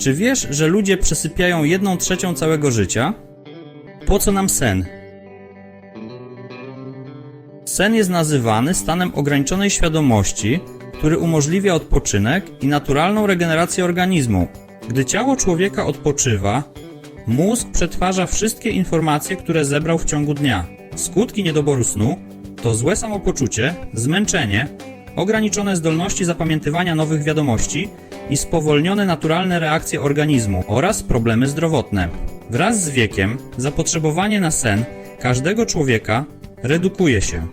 Czy wiesz, że ludzie przesypiają jedną trzecią całego życia? Po co nam sen? Sen jest nazywany stanem ograniczonej świadomości, który umożliwia odpoczynek i naturalną regenerację organizmu. Gdy ciało człowieka odpoczywa, mózg przetwarza wszystkie informacje, które zebrał w ciągu dnia. Skutki niedoboru snu to złe samopoczucie, zmęczenie, ograniczone zdolności zapamiętywania nowych wiadomości i spowolnione naturalne reakcje organizmu oraz problemy zdrowotne. Wraz z wiekiem zapotrzebowanie na sen każdego człowieka redukuje się.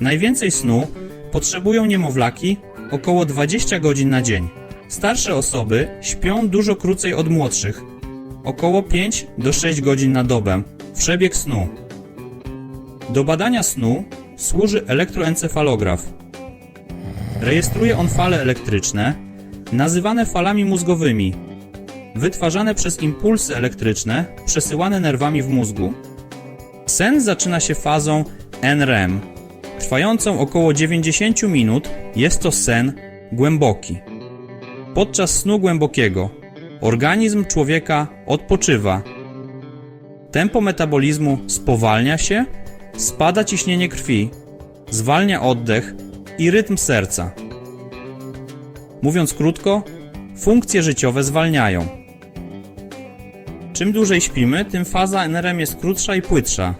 Najwięcej snu potrzebują niemowlaki około 20 godzin na dzień. Starsze osoby śpią dużo krócej od młodszych, około 5 do 6 godzin na dobę. Przebieg snu. Do badania snu służy elektroencefalograf. Rejestruje on fale elektryczne, nazywane falami mózgowymi, wytwarzane przez impulsy elektryczne przesyłane nerwami w mózgu. Sen zaczyna się fazą NREM. Trwającą około 90 minut jest to sen głęboki. Podczas snu głębokiego organizm człowieka odpoczywa. Tempo metabolizmu spowalnia się, spada ciśnienie krwi, zwalnia oddech i rytm serca. Mówiąc krótko, funkcje życiowe zwalniają. Czym dłużej śpimy, tym faza NRM jest krótsza i płytsza.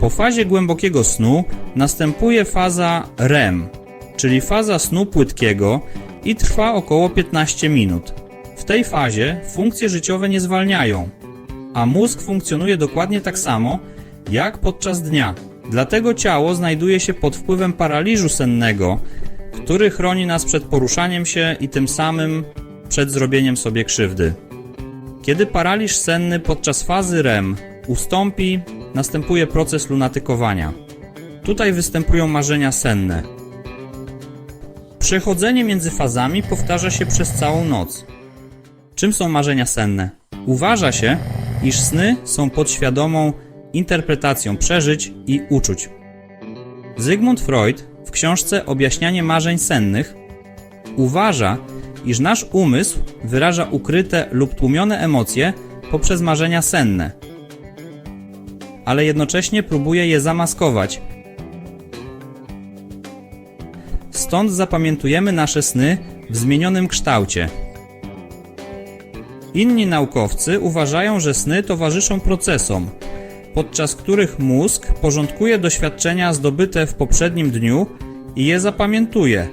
Po fazie głębokiego snu następuje faza REM, czyli faza snu płytkiego i trwa około 15 minut. W tej fazie funkcje życiowe nie zwalniają, a mózg funkcjonuje dokładnie tak samo jak podczas dnia. Dlatego ciało znajduje się pod wpływem paraliżu sennego, który chroni nas przed poruszaniem się i tym samym przed zrobieniem sobie krzywdy. Kiedy paraliż senny podczas fazy REM ustąpi, następuje proces lunatykowania. Tutaj występują marzenia senne. Przechodzenie między fazami powtarza się przez całą noc. Czym są marzenia senne? Uważa się, iż sny są podświadomą interpretacją przeżyć i uczuć. Zygmunt Freud w książce Objaśnianie marzeń sennych uważa, iż nasz umysł wyraża ukryte lub tłumione emocje poprzez marzenia senne, ale jednocześnie próbuje je zamaskować. Stąd zapamiętujemy nasze sny w zmienionym kształcie. Inni naukowcy uważają, że sny towarzyszą procesom, podczas których mózg porządkuje doświadczenia zdobyte w poprzednim dniu i je zapamiętuje.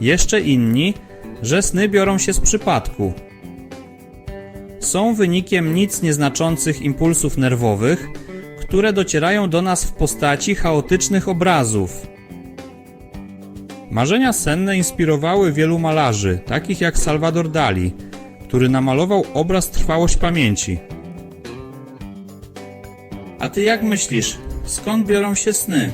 Jeszcze inni, że sny biorą się z przypadku. Są wynikiem nic nieznaczących impulsów nerwowych, które docierają do nas w postaci chaotycznych obrazów. Marzenia senne inspirowały wielu malarzy, takich jak Salvador Dali, który namalował obraz Trwałość pamięci. A ty jak myślisz, skąd biorą się sny?